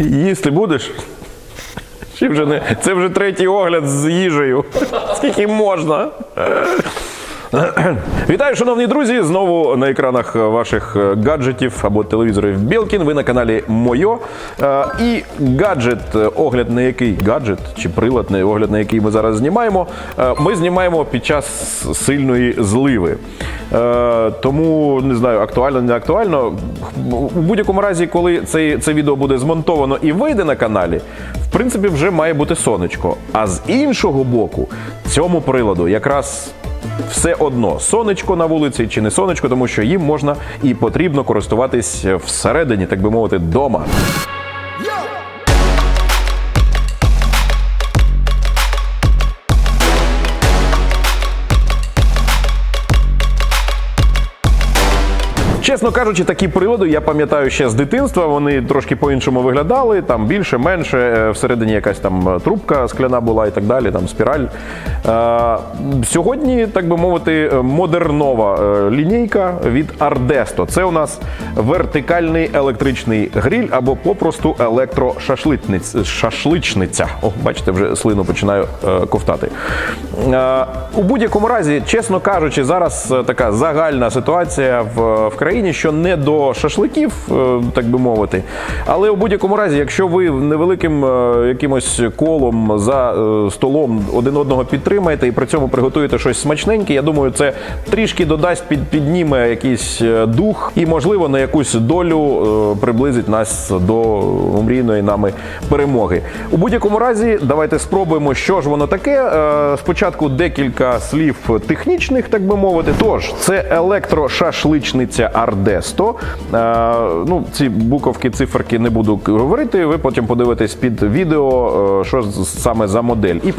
Їсти будеш? Чи вже не? Це вже третій огляд з їжею. Скільки можна? Вітаю, шановні друзі! Знову на екранах ваших е, гаджетів або телевізорів Білкін. Ви на каналі Мойо. Е, І гаджет, е, огляд на який гаджет чи прилад, на огляд на який ми зараз знімаємо. Ми знімаємо під час сильної зливи. Тому не знаю, актуально, не актуально. У будь-якому разі, коли це, це відео буде змонтовано і вийде на каналі, в принципі, вже має бути сонечко. А з іншого боку, цьому приладу якраз все одно сонечко на вулиці чи не сонечко, тому що їм можна і потрібно користуватись всередині, так би мовити, дома. Чесно кажучи, такі прилади я пам'ятаю ще з дитинства. Вони трошки по-іншому виглядали. Там більше, менше. е, Всередині якась там е, трубка скляна була і так далі. Там спіраль. Е, сьогодні, так би мовити, модернова лінійка від Ardesto. Це у нас вертикальний електричний гриль або попросту електрошашличниця. О, бачите, вже слину починаю ковтати. У будь-якому разі, чесно кажучи, зараз така загальна ситуація в, в що не до шашликів, е, так би мовити. Але у будь-якому разі, якщо ви невеликим е, якимось колом за е, столом один одного підтримаєте і при цьому приготуєте щось смачненьке, я думаю, це трішки додасть, під, підніме якийсь дух і, можливо, на якусь долю приблизить нас до мрійної нами перемоги. У будь-якому разі, давайте спробуємо, що ж воно таке. Спочатку декілька слів технічних, так би мовити. Тож, це електрошашличниця Арден. D100. Е, ну, Ці буковки, циферки не буду говорити. Ви потім подивитесь під відео, е, що саме за модель. І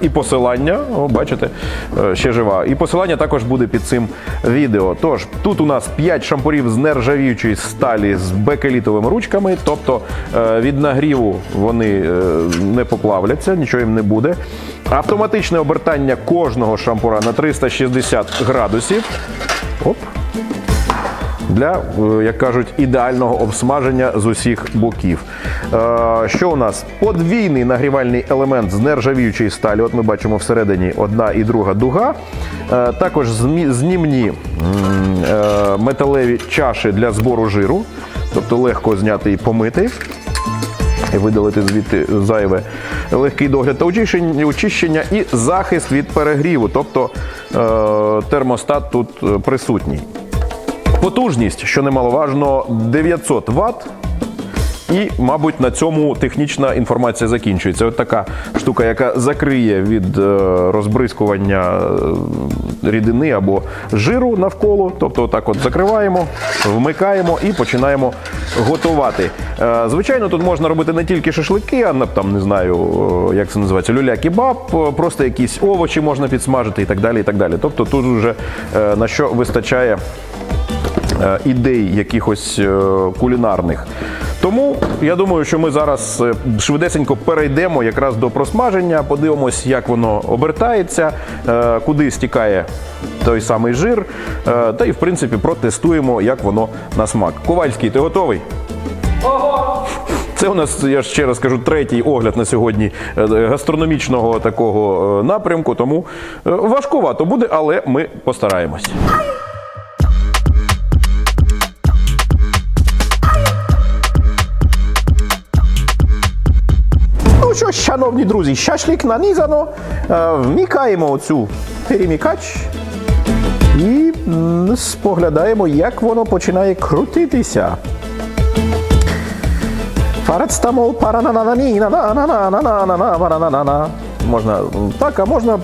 і посилання, о, бачите, е, ще жива. І посилання також буде під цим відео. Тож, тут у нас 5 шампурів з нержавіючої сталі з бекелітовими ручками, тобто від нагріву вони не поплавляться, нічого їм не буде. Автоматичне обертання кожного шампура на 360 градусів. Оп для, е, як кажуть, ідеального обсмаження з усіх боків. Е, Що у нас? Подвійний нагрівальний елемент з нержавіючої сталі. От ми бачимо всередині одна і друга дуга. Е, Також знімні металеві чаші для збору жиру, тобто легко зняти і помити. І видалити звідти зайве легкий догляд та очищення, і захист від перегріву, тобто термостат тут присутній. Потужність, що немаловажно, 900 Вт. І, мабуть, на цьому технічна інформація закінчується. От така штука, яка закриє від е, розбризкування е, рідини або жиру навколо. Тобто, отак от закриваємо, вмикаємо і починаємо готувати. Е, Звичайно, тут можна робити не тільки шашлики, а там не знаю, як це називається, люля-кебаб, просто якісь овочі можна підсмажити і так далі. І так далі. Тобто тут вже на що вистачає ідей якихось е, кулінарних. Тому я думаю, що ми зараз е, швидесенько перейдемо якраз до просмаження, подивимось, як воно обертається, е, куди стікає той самий жир, е, та й в принципі протестуємо, як воно на смак. Ковальський, ти готовий? Це у нас, я ще раз кажу, третій огляд на сьогодні е, гастрономічного такого е, напрямку. Тому е, важкувато буде, але ми постараємось. Що, шановні друзі, шашлик нанізано. Е, Вмікаємо оцю перемікач і споглядаємо, як воно починає крутитися. Парацетамол, парананананні, на-на-на-на-на-на-на. Можна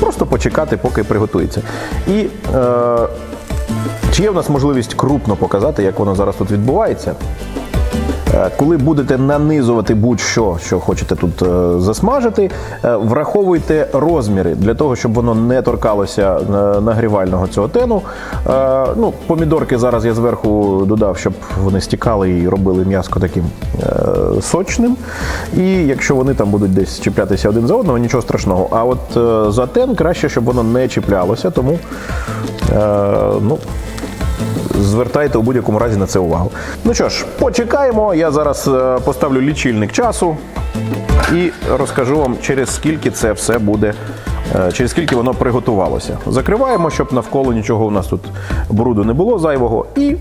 просто, почекати, поки приготується. І чи є в нас можливість крупно показати, як воно зараз тут відбувається? Е, Коли будете нанизувати будь-що, що хочете тут е, засмажити, е, враховуйте розміри для того, щоб воно не торкалося нагрівального цього тену. Ну, помідорки зараз я зверху додав, щоб вони стікали і робили м'яско таким сочним. І якщо вони там будуть десь чіплятися один за одного, нічого страшного. А от за тен краще, щоб воно не чіплялося, тому ну, звертайте у будь-якому разі на це увагу. Ну що ж, почекаємо. Я зараз е, поставлю лічильник часу і розкажу вам, через скільки це все буде. е, Через скільки воно приготувалося. Закриваємо, щоб навколо нічого у нас тут бруду не було зайвого. І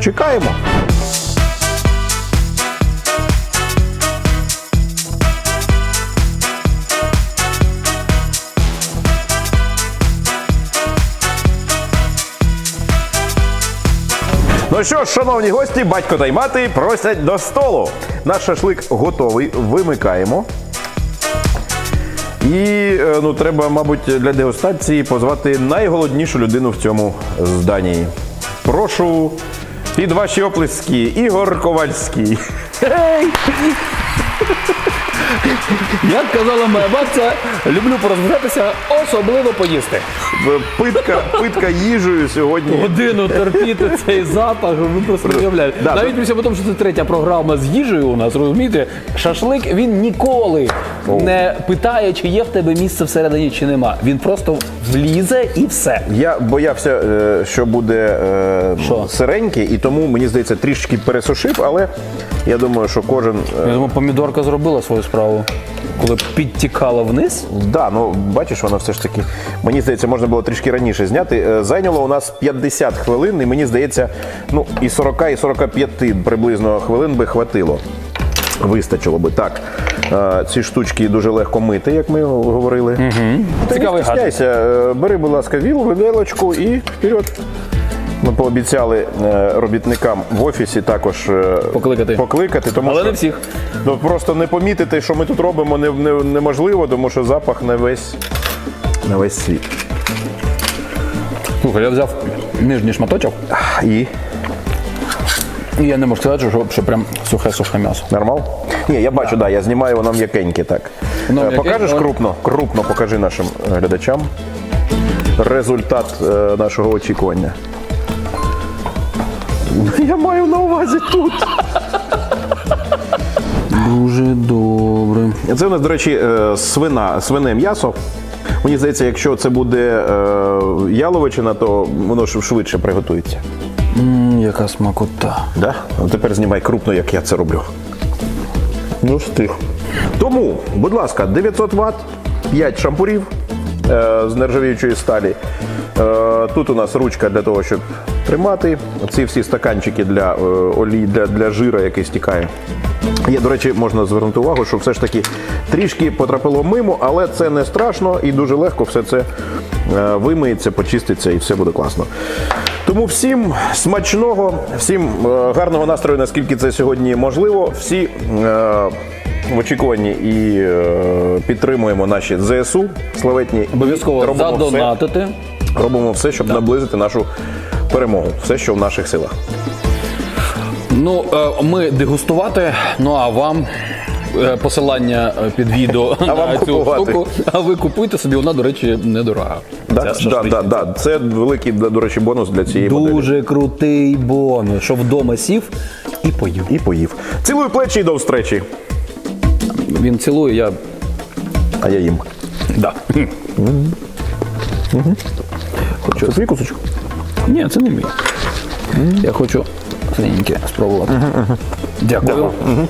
чекаємо. Ну що ж, шановні гості, батько та й мати просять до столу. Наш шашлик готовий. Вимикаємо. І е, ну, треба, мабуть, для дегустації позвати найголоднішу людину в цьому зданні. Прошу під ваші оплески, Ігор Ковальський. Як казала моя бабця, люблю порозважатися, особливо поїсти. Питка, питка їжею сьогодні. Годину терпіти цей запах, ви просто не уявляєте. Да, Навіть після того, що це третя програма з їжею у нас, розумієте, шашлик він ніколи не питає, чи є в тебе місце всередині, чи нема. Він просто влізе і все. Я боявся, е, що буде е, сиренький, і тому мені здається трішки пересушив, але я думаю, що кожен. е, Я думаю, помідорка зробила свою справу, коли підтікала вниз. Да, ну бачиш, воно все ж таки. Мені здається, можна було трішки раніше зняти. Е, Зайняло у нас 50 хвилин, і мені здається, ну і 40, і 45 приблизно хвилин би хватило. Вистачило би так. Е, Ці штучки дуже легко мити, як ми говорили. Угу. Цікавий не стісняйся, бери, будь ласка, віл, виделочку і вперед. Ми пообіцяли е, робітникам в офісі також е, Покликати. покликати тому Але що, не всіх. Ну, просто не помітити, що ми тут робимо, не, не, неможливо, тому що запах на весь, на весь світ. Слухай, я взяв нижній шматочок, І і я не можу сказати, що, що прям сухе-сухе м'ясо. нормал? Ні, я бачу, да, я знімаю, воно м'якеньке так. М'якеньке, Покажеш але- крупно, крупно покажи нашим глядачам результат е, нашого очікування. Я маю на увазі тут. Дуже добре. Це у нас, до речі, е, свина, свине м'ясо. Мені здається, якщо це буде е, яловичина, то воно ж швидше приготується. М, яка смакота. Да? А тепер знімай крупно, як я це роблю. Ну, встиг. Тому, будь ласка, 900 Вт, 5 шампурів е, з нержавіючої сталі. Е, тут у нас ручка для того, щоб тримати. Ці всі стаканчики для е, олії, для, для жира, який стікає. Є, до речі, можна звернути увагу, що все ж таки трішки потрапило мимо, але це не страшно і дуже легко все це е, вимиється, почиститься і все буде класно. Тому всім смачного, всім е, гарного настрою, наскільки це сьогодні можливо. Всі е, в очікуванні і е, підтримуємо наші ЗСУ славетні. Обов'язково Робимо все, робимо все, щоб наблизити нашу перемогу. Все, що в наших силах. Ну, е, ми дегустувати, ну а вам. е, Посилання е, під відео на вам цю купувати. штуку. А ви купуйте собі, вона, до речі, недорога. Да, Ця да, да, да. Це великий, до речі, бонус для цієї моделі. Дуже крутий бонус, що вдома сів і поїв. І поїв. Цілую плечі і до встречі. Він цілує, я. А я їм. Да. Це твій кусочок? Ні, це не мій. Я хочу синеньке спробувати. Дякую. М.